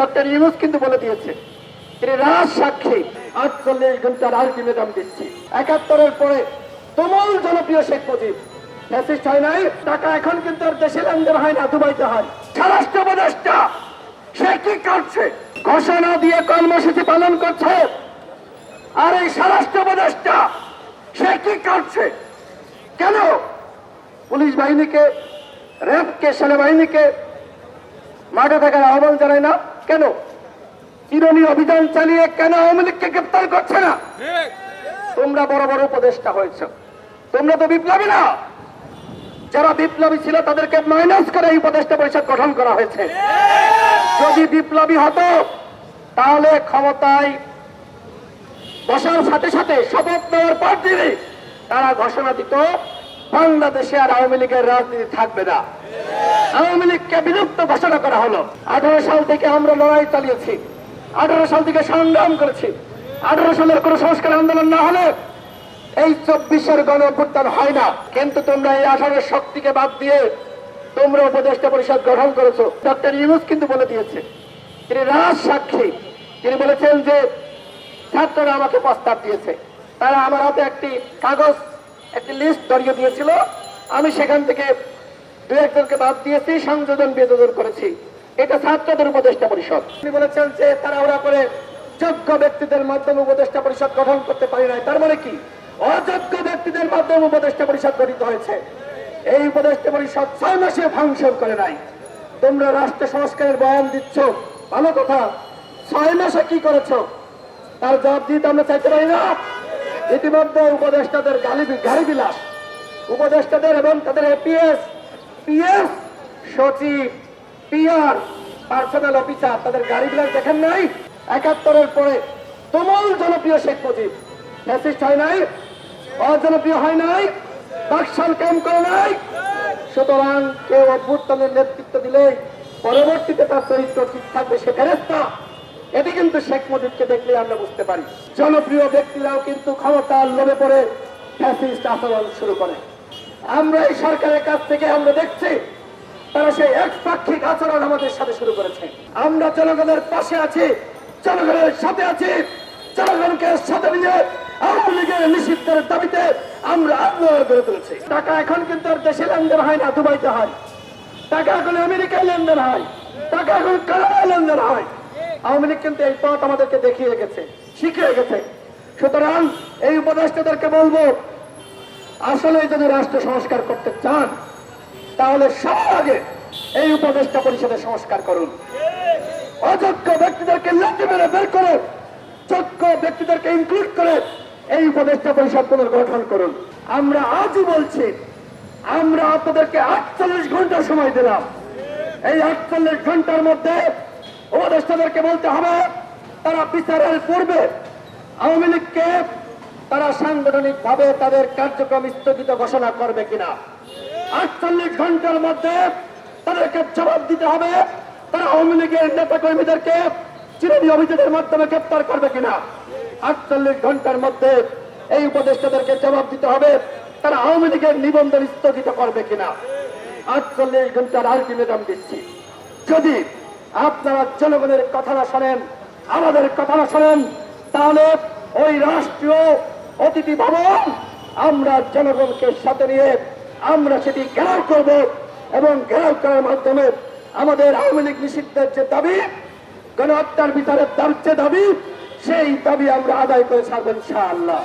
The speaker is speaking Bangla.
ডক্টর ইউনুস কিন্তু বলে দিয়েছে, তিনি রাজ সাক্ষী। আটচল্লিশ ঘণ্টার দিচ্ছি। একাত্তরের পরে তুমুল জনপ্রিয় শেখ মুজিব। ফ্যাসিস্ট হয় নাই, টাকা এখন কিন্তু আর দেশে লেনদেন হয় না, দুবাইতে হয়। স্বরাষ্ট্র উপদেষ্টা, সে কি করছে ঘোষণা দিয়ে কর্মসূচি পালন করছে। আর এই স্বরাষ্ট্র উপদেষ্টা, সে কি করছে কেন? পুলিশ বাহিনীকে র্যাবকে সেনাবাহিনীকে মাঠে থাকার আহ্বান জানায় না? কেন? চিরনি অভিযান চালিয়ে কেন আওয়ামী লীগকে গ্রেপ্তার করছে না? তোমরা বড় বড় উপদেষ্টা হয়েছ। তোমরা তো বিপ্লবী না। যারা বিপ্লবী ছিল তাদেরকে মাইনাস করে এই উপদেষ্টা পরিষদ গঠন করা হয়েছে। যদি বিপ্লবী হতো তাহলে ক্ষমতায় বসার সাথে সাথে শপথ নেওয়ার পর দিনে তারা ঘোষণা দিত বাংলাদেশে আর আওয়ামী লীগের রাজনীতি থাকবে না। আওয়ামী লীগকে বিলুপ্ত ঘোষণা করা হলো। আঠারো সাল থেকে আমরা লড়াই চালিয়েছি। আঠারো সাল থেকে সংগ্রাম করেছি। আঠারো সালের কোন সংস্কার আন্দোলন না হলে এই চব্বিশের গণ হয় না। কিন্তু তোমরা এই আঠারোর শক্তিকে বাদ দিয়ে তোমরা উপদেষ্টা পরিষদ গঠন করেছ। ডক্টর ইউনুস কিন্তু বলে দিয়েছে, তিনি রাজ সাক্ষী। তিনি বলেছেন যে ছাত্ররা আমাকে প্রস্তাব দিয়েছে। তারা আমার হাতে একটি কাগজ একটি লিস্ট ধরিয়ে দিয়েছিল। আমি সেখান থেকে দু একজনকে বাদ দিয়েছি, সংযোজন বিয়োজন করেছি। এটা ছাত্রদের উপদেষ্টা পরিষদ। তিনি বলেছেন যে তারা ওরা করে যোগ্য ব্যক্তিদের মাধ্যমে উপদেষ্টা পরিষদ গঠন করতে পারি নাই। তার মানে কি? অযোগ্য ব্যক্তিদের মাধ্যমে উপদেষ্টা পরিষদ গঠিত হয়েছে। এই উপদেষ্টা পরিষদ ছয় মাসে ফাংশন করে নাই। তোমরা রাষ্ট্র সংস্কারের বয়ান দিচ্ছ। ভালো কথা। ছয় মাসে কি করেছ? তার জবাব দিতে আমরা চাইতে পারি না। ইতিমধ্যে উপদেষ্টাদের গালি গাড়ি বিলাস উপদেষ্টাদের এবং তাদের এপিএস, পিএস সচিব, পিআর পার্সোনাল অফিসার তাদের গাড়ি বিলাস দেখেন নাই? একাত্তরের পরে তুমুল জনপ্রিয় শেখ মুজিব। ফ্যাসিস্ট হয় নাই? অজনপ্রিয় হয় নাই? বাকশাল ক্যাম্প করে নাই? সুতরাং কেউ অভ্যুত্থানের নেতৃত্ব দিলে পরবর্তীতে তার চরিত্র ঠিক থাকবে, সে ফেরেস্তা এটি কিন্তু শেখ মুজিবকে দেখলে আমরা বুঝতে পারি। জনপ্রিয় ব্যক্তিরাও কিন্তু ক্ষমতার লোভে পড়ে ফ্যাসিস্ট আচরণ শুরু করে। আমরা এই সরকারের কাছ থেকে আমরা দেখছি, তারা সেই একপাক্ষিক আচরণ আমাদের সাথে শুরু করেছে। আমরা জনগণের পাশে আছি, জনগণের সাথে আছি, জনগণকে সাথে নিয়ে আওয়ামী লীগের নিষিদ্ধের দাবিতে আমরা আন্দোলন গড়ে তুলেছি। টাকা এখন কিন্তু আর দেশে লেনদেন হয় না, দুবাইতে হয়। টাকা এখন আমেরিকায় লেনদেন হয়। টাকা এখন কানাডায় লেনদেন হয়। আওয়ামী লীগ কিন্তু এই পথ আমাদেরকে দেখিয়ে গেছে শিখিয়ে গেছে সুতরাং এই উপদেষ্টাদেরকে বলব, আসলে যদি রাষ্ট্র সংস্কার করতে চান, তাহলে সবার আগে এই উপদেষ্টা পরিষদের সংস্কার করুন। অযোগ্য ব্যক্তিদেরকে লাঠি মেরে বের করে, যোগ্য ব্যক্তিদেরকে ইনক্লুড করে এই উপদেষ্টা পরিষদ পুনর্গঠন করুন। আমরা আজই বলছি, আমরা আপনাদেরকে আটচল্লিশ ঘণ্টা সময় দিলাম। এই আটচল্লিশ ঘণ্টার মধ্যে উপদেষ্টাদেরকে বলতে হবে, তারা বিচারের পূর্বে আওয়ামী লীগকে তারা সাংগঠনিক ভাবে তাদের কার্যক্রম স্থগিত ঘোষণা করবে কিনা। আটচল্লিশ ঘণ্টার মধ্যে তাদেরকে জবাব দিতে হবে, তারা আওয়ামী লীগের নেতা কর্মীদেরকে চিরনি অভিযোগের মাধ্যমে গ্রেপ্তার করবে কিনা। আটচল্লিশ ঘণ্টার মধ্যে এই উপদেষ্টাদেরকে জবাব দিতে হবে, তারা আওয়ামী লীগের নিবন্ধন স্থগিত করবে কিনা। আটচল্লিশ ঘণ্টার আলটিমেটাম দিচ্ছি। যদি আপনারা জনগণের কথা না শোনেন, আমাদের কথা না শোনেন, তাহলে ওই রাষ্ট্রীয় অতিথি ভবন আমরা জনগণকে সাথে নিয়ে আমরা সেটি ঘেরাও করব এবং ঘেরাও করার মাধ্যমে আমাদের আওয়ামী লীগ নিষিদ্ধের যে দাবি, গণহত্যার বিচারের দাবি সেই দাবি আমরা আদায় করে ছাড়বেন ইনশাআল্লাহ।